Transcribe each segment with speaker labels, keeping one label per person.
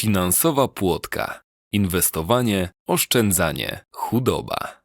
Speaker 1: Finansowa płotka. Inwestowanie, oszczędzanie, chudoba.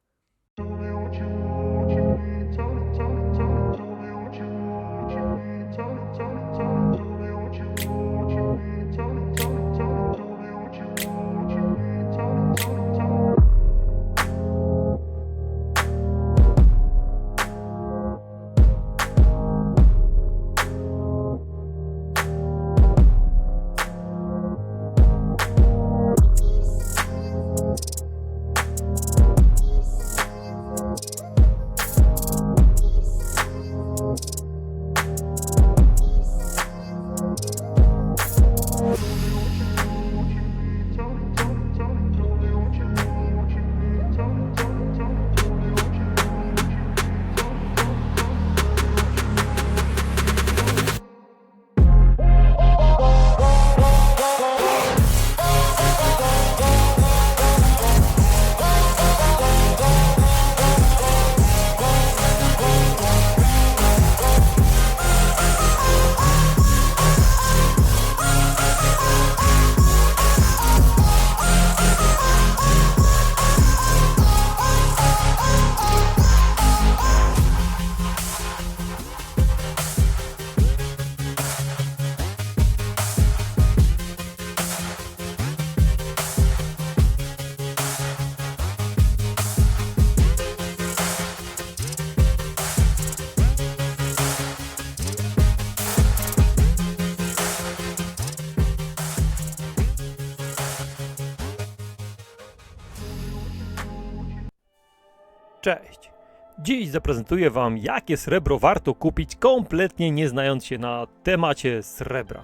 Speaker 2: Cześć! Dziś zaprezentuję Wam, jakie srebro warto kupić, kompletnie nie znając się na temacie srebra.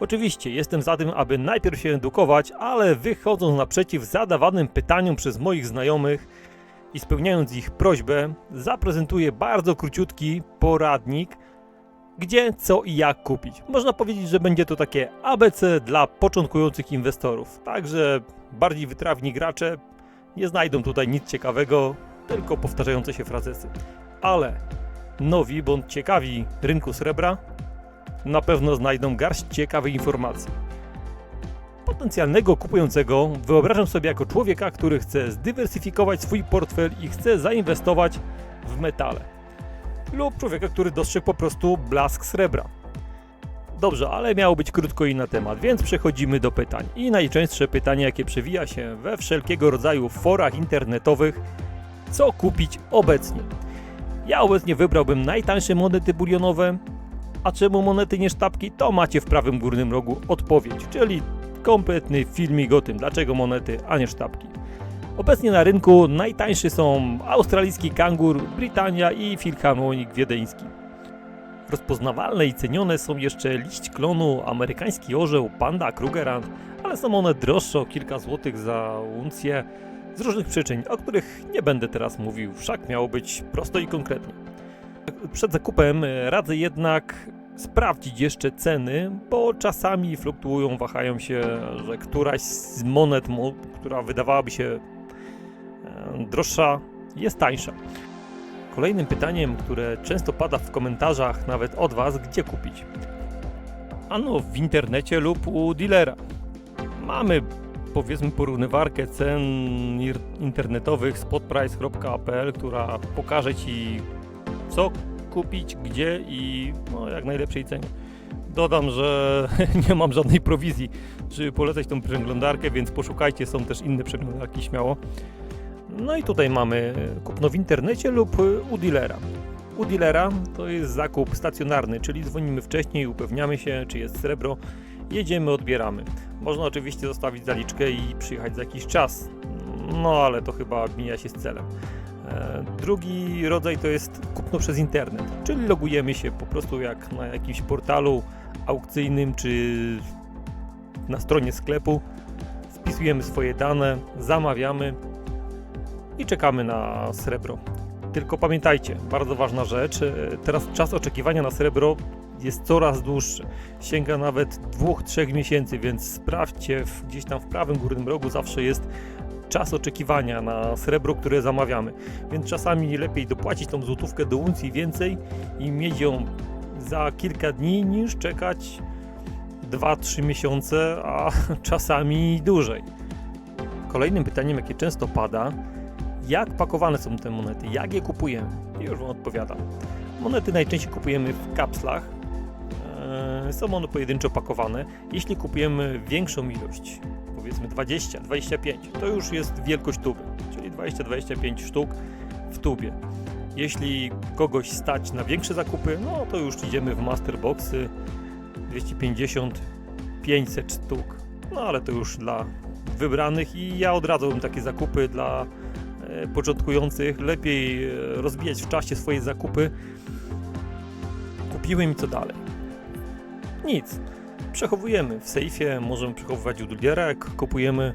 Speaker 2: Oczywiście jestem za tym, aby najpierw się edukować, ale wychodząc naprzeciw zadawanym pytaniom przez moich znajomych i spełniając ich prośbę, zaprezentuję bardzo króciutki poradnik, gdzie, co i jak kupić. Można powiedzieć, że będzie to takie ABC dla początkujących inwestorów. Także bardziej wytrawni gracze nie znajdą tutaj nic ciekawego, tylko powtarzające się frazesy. Ale nowi bądź ciekawi rynku srebra na pewno znajdą garść ciekawych informacji. Potencjalnego kupującego wyobrażam sobie jako człowieka, który chce zdywersyfikować swój portfel i chce zainwestować w metale. Lub człowieka, który dostrzegł po prostu blask srebra. Dobrze, ale miało być krótko i na temat, więc przechodzimy do pytań. I najczęstsze pytanie, jakie przewija się we wszelkiego rodzaju forach internetowych, co kupić obecnie. Ja obecnie wybrałbym najtańsze monety bulionowe, a czemu monety nie sztabki, to macie w prawym górnym rogu odpowiedź, czyli kompletny filmik o tym, dlaczego monety, a nie sztabki. Obecnie na rynku najtańszy są australijski kangur, Brytania i filharmonik wiedeński. Rozpoznawalne i cenione są jeszcze liść klonu, amerykański orzeł, panda, krugerrand, ale są one droższe o kilka złotych za uncję z różnych przyczyn, o których nie będę teraz mówił, wszak miało być prosto i konkretnie. Przed zakupem e, radzę jednak sprawdzić jeszcze ceny, bo czasami fluktuują, wahają się, że któraś z monet, mo- która wydawałaby się e, droższa, jest tańsza. Kolejnym pytaniem, które często pada w komentarzach, nawet od Was, gdzie kupić? Ano w internecie lub u dealera. Mamy powiedzmy porównywarkę cen internetowych spotprice.pl, która pokaże Ci co kupić, gdzie i no, jak najlepszej cenie. Dodam, że nie mam żadnej prowizji, żeby polecać tą przeglądarkę, więc poszukajcie, są też inne przeglądarki śmiało. No i tutaj mamy kupno w internecie lub u dealera. U dealera to jest zakup stacjonarny, czyli dzwonimy wcześniej, upewniamy się, czy jest srebro, jedziemy, odbieramy. Można oczywiście zostawić zaliczkę i przyjechać za jakiś czas, no ale to chyba mija się z celem. E, Drugi rodzaj to jest kupno przez internet, czyli logujemy się po prostu jak na jakimś portalu aukcyjnym czy na stronie sklepu, wpisujemy swoje dane, zamawiamy i czekamy na srebro. Tylko pamiętajcie, bardzo ważna rzecz, e, teraz czas oczekiwania na srebro jest coraz dłuższy. Sięga nawet 2-3 miesięcy, więc sprawdźcie, gdzieś tam w prawym górnym rogu zawsze jest czas oczekiwania na srebro, które zamawiamy. Więc czasami lepiej dopłacić tą złotówkę do uncji więcej i mieć ją za kilka dni, niż czekać 2-3 miesiące, a czasami dłużej. Kolejnym pytaniem, jakie często pada, jak pakowane są te monety, jak je kupujemy? I już Wam odpowiadam. Monety najczęściej kupujemy w kapslach. Eee, Są one pojedynczo pakowane. Jeśli kupujemy większą ilość, powiedzmy 20, 25, to już jest wielkość tuby, czyli 20-25 sztuk w tubie. Jeśli kogoś stać na większe zakupy, no to już idziemy w masterboxy 250, 500 sztuk. No ale to już dla wybranych i ja odradzałbym takie zakupy dla e, początkujących. Lepiej e, rozbijać w czasie swoje zakupy. Kupiłem i co dalej? Nic. Przechowujemy w sejfie, możemy przechowywać u kupujemy.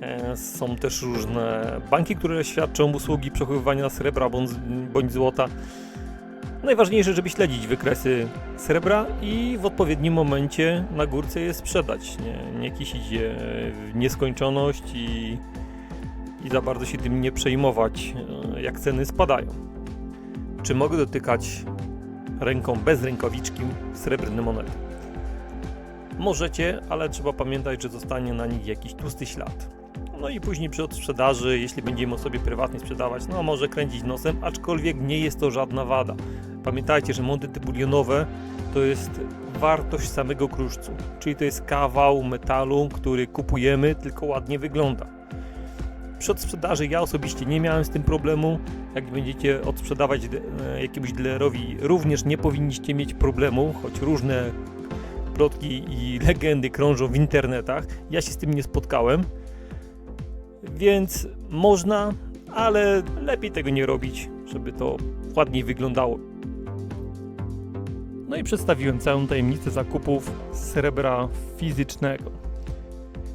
Speaker 2: E, Są też różne banki, które świadczą usługi przechowywania srebra bądź, złota. Najważniejsze, żeby śledzić wykresy srebra i w odpowiednim momencie na górce je sprzedać. Nie, nie kisić je w nieskończoność i, i za bardzo się tym nie przejmować, e, jak ceny spadają. Czy mogę dotykać ręką bez rękawiczki srebrne monety? Możecie, ale trzeba pamiętać, że zostanie na nich jakiś tłusty ślad. No i później przy odsprzedaży, jeśli będziemy osobie prywatnie sprzedawać, no może kręcić nosem, aczkolwiek nie jest to żadna wada. Pamiętajcie, że monety bulionowe to jest wartość samego kruszcu, czyli to jest kawał metalu, który kupujemy, tylko ładnie wygląda. Przy odsprzedaży ja osobiście nie miałem z tym problemu. Jak będziecie odsprzedawać e, jakiemuś dealerowi, również nie powinniście mieć problemu, choć różne plotki i legendy krążą w internetach. Ja się z tym nie spotkałem. Więc można, ale lepiej tego nie robić, żeby to ładniej wyglądało. No i przedstawiłem całą tajemnicę zakupów srebra fizycznego.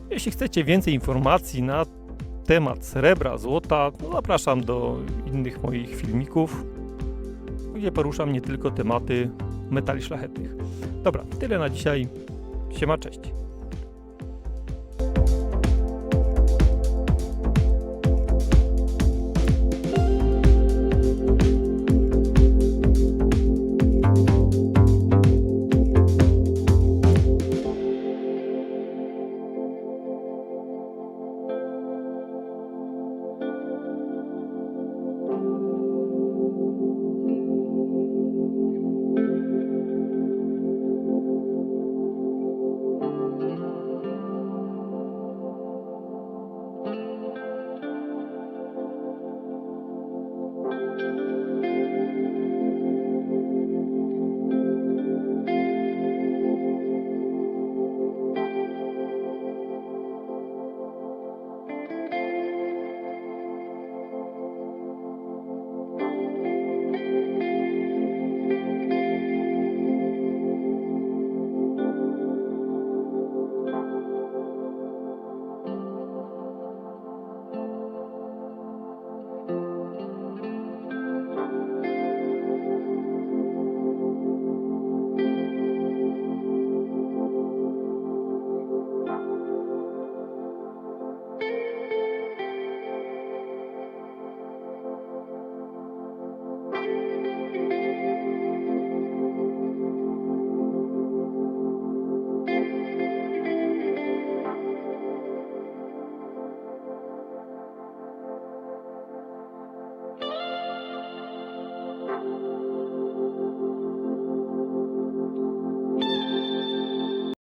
Speaker 2: Jeśli chcecie więcej informacji na temat srebra, złota, to zapraszam do innych moich filmików, gdzie poruszam nie tylko tematy metali szlachetnych. Dobra, tyle na dzisiaj. Siema, cześć.